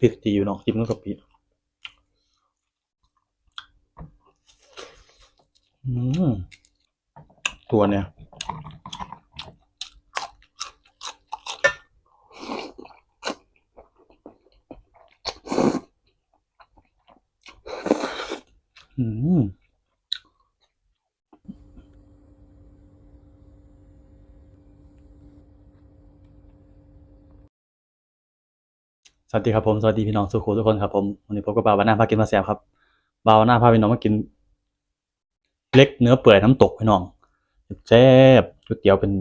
พริกจีอยู่เนาะจิ้มกับกะปิอืมตัวเนี่ย อืม สวัสดีครับผมสวัสดีพี่น้องสุขุทุกคนครับผมวันนี้พบกับบ่าวหน้าพากินมาแซวครับบ่าวหน้าพาพี่น้องมากิน เล็กเนื้อเปื่อยน้ำตกพี่น้องแซ่บก๋วยเตี๋ยวเป็น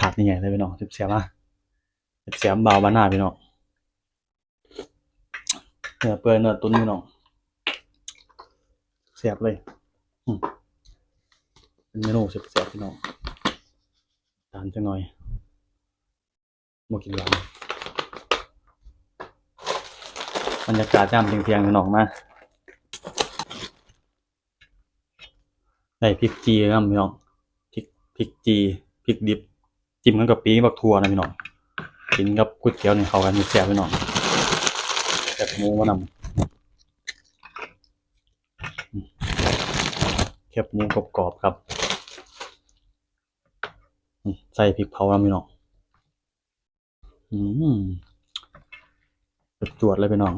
ถาดนี่ไงเลยพี่น้องเสียบมาเสียบบ่าวบ้านหน้าพี่น้องเนื้อเปื่อยเนื้อตุ๋นพี่น้องเสียบเลยเป็นเมนูเสียบๆพี่น้องทานจังหน่อยมากินหวาน บรรยากาศย่ำเพียงๆพี่น้องมาได้พริกจีครับพี่น้องพริกพริกจีพริกดิบ จิ้มกันกับปีบักทัวนะพี่น้องกินกับก๋วยเตี๋ยวนี่เขากันมีแซ่บพี่น้องแซ่บหมูมานำแคบหมูกรอบๆครับใส่พริกเผาแล้วพี่น้องอืมจวดๆเลยพี่น้อง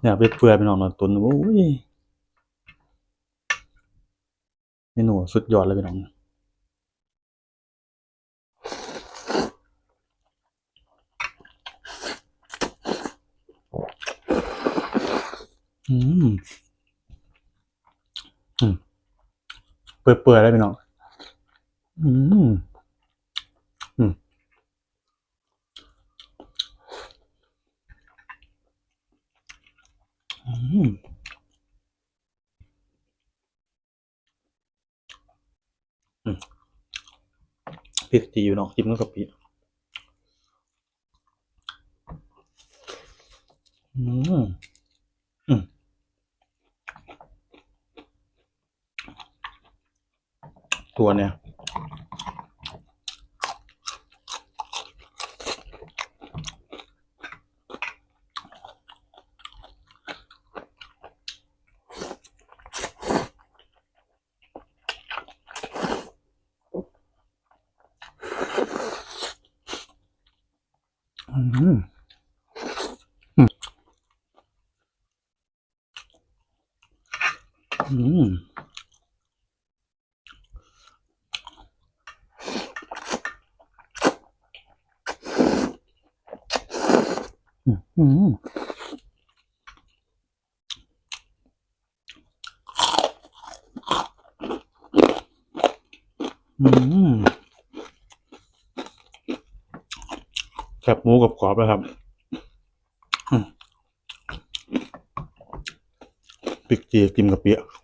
เนี่ยไปเปื่อยไปหน่อหน่อตุนโอ้ยเมนูสุดยอดเลยพี่น้องอืมอืมเปื่อยเปื่อยเลยพี่น้องอืมอืมอืม พริกจีอยู่เนาะจิ้มกับกะปิอืมอืมตัวเนี่ย อืมอืม อืมอืมแคบหมูกับกรอบนะครับอืมพริกจีกิมกับเปียะ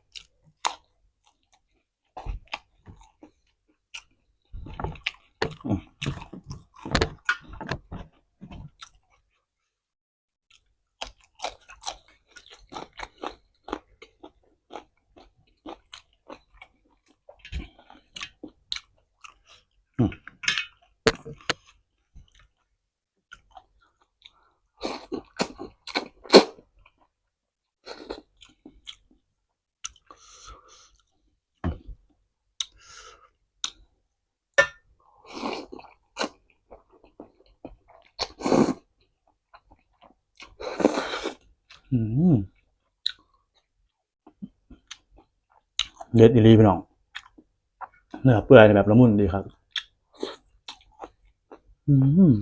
เด็ดอีรีพี่น้องเนื้อเปื่อยแบบละมุนดีครับ อืม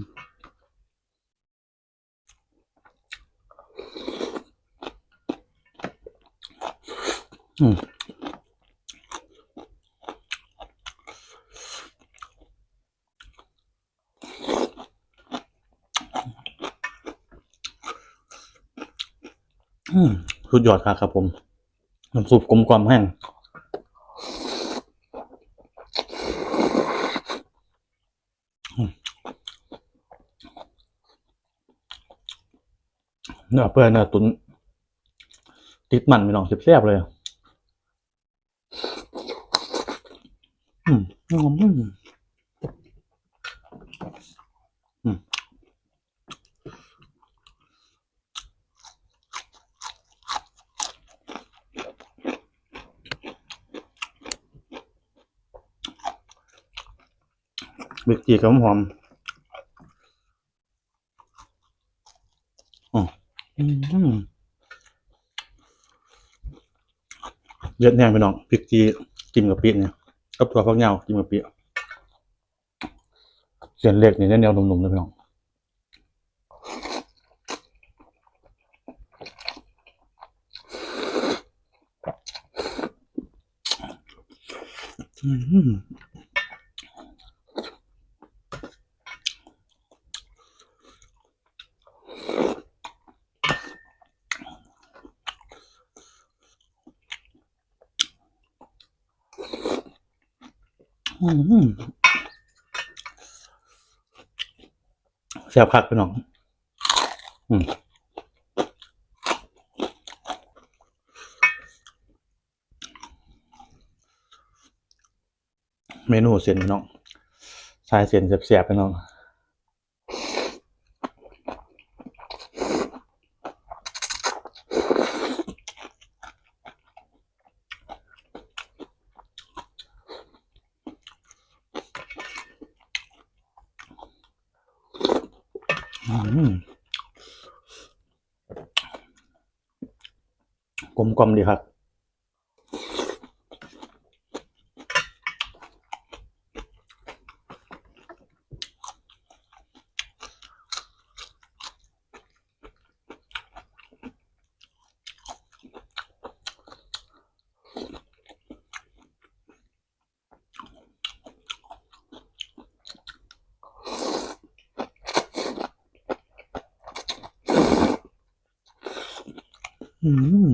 อืมอืม สุดยอดครับครับผมน้ำซุปกลมกล่อมแห้งเนื้อเปื่อยเนื้อตุนติดมันพี่น้องแซ่บๆเลย อืมอืม บิกจีกับหอมอ๋ออืมเลือดแห้งไปน้องพริกจีกินกับปีเนี่ยกับตัวฟักเงากินกับปีเส้นเล็กนี่แนวๆนุ่มๆเลยพี่น้องอืม อืมแซ่บผักไปหน้องอืมเมนูเส้นไปน้องสายเส้นแซ่บๆไปน้อง อืมกล มกลมดีครับอืมอืม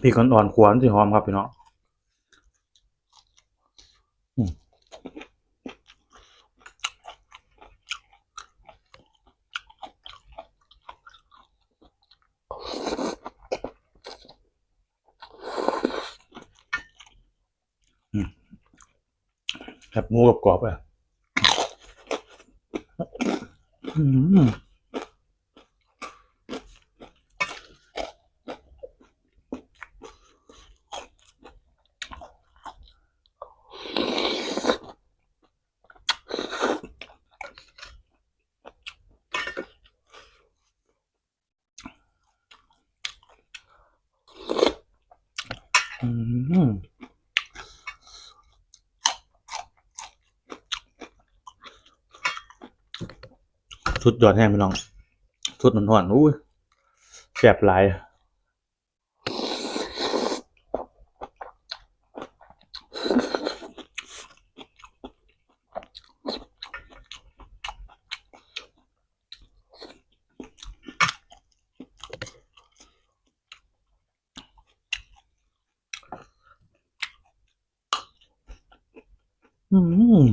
พี่คนอ่อนขวานสิหอมครับพี่น้องแบบหมูกับกรอบๆอะ อืม สุดยอดแห้งพี่น้อง สุดหนอนๆอุ้ยแสบหลาย อืม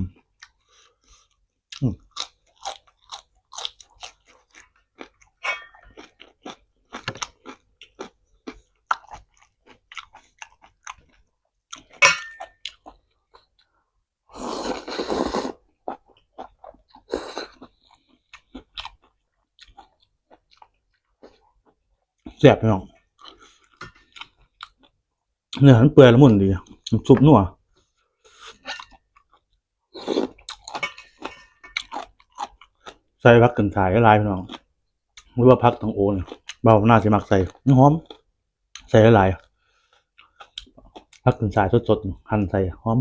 แซ่บพี่น้องเนื้อมันเปื่อยละมุนดีซุปนัวใส่พักกันขายก็ลายพี่น้องหรือว่าพักตังโอเนี่ยเบาหน้าจะมักใส่หอม ใส่หลายพักกันสายสดๆหั่นใส่หอม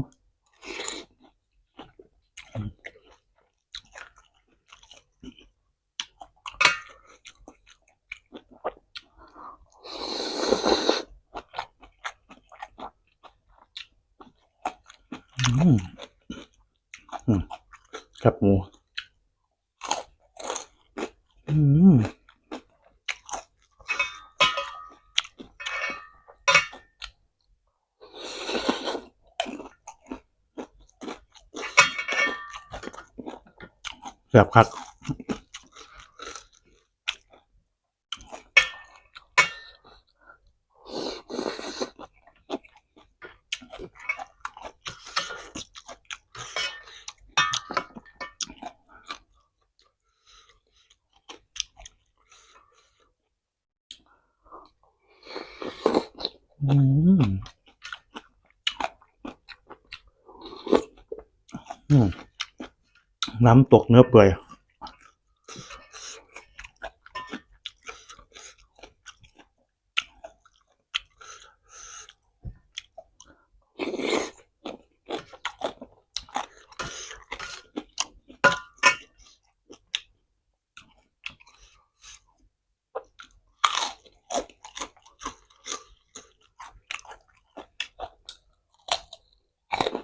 ครับหมูแบบคักอืม อืม น้ำตกเนื้อเปื่อย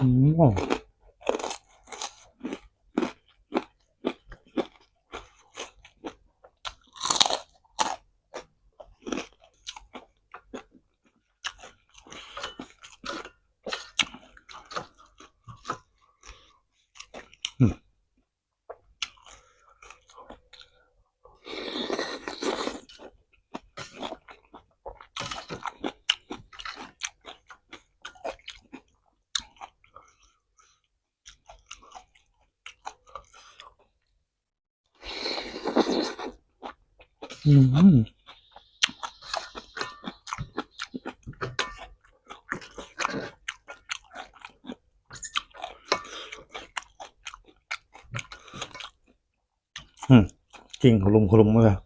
อืม อืมอืมจริงขลุมขลุมเลย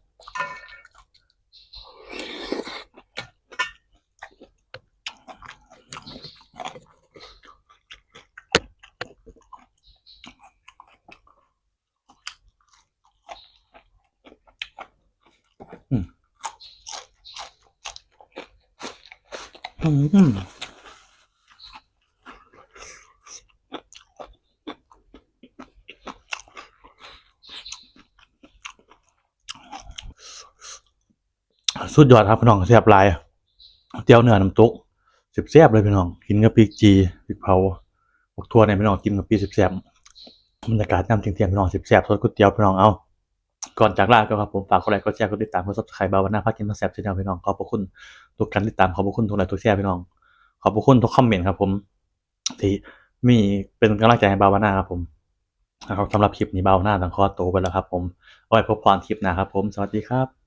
嗯。สุดยอดครับพี่น้องแซ่บลายเจียวเนื้อน้ำตกสิบแซ่บเลยพี่น้องกินกับพริกจีพริกเผาพวกทั่วเนี่ยพี่น้องกินกับปีสิบแซ่บบรรยากาศน้ำเทียงๆพี่น้องสิบแซ่บสดก๋วยเตี๋ยวพี่น้องเอาก่อนจากลาก็ครับผมฝากกดไลค์กดแชร์กดติดตามกดซับสไครต์บาวันหน้าพากินมาแซ่บเชแนลพี่น้องขอบพระคุณ ทุกการติดตามขอบคุณทุกไลค์ทุกแชร์พี่น้อง ขอบคุณทุกคอมเมนต์ครับผมที่มีเป็นกำลังใจให้บาวนาครับผมนะครับสำหรับคลิปนี้บาวนาต้องขอตัวไปแล้วครับผมเอาไว้พบกันคลิปหน้าครับผมสวัสดีครับ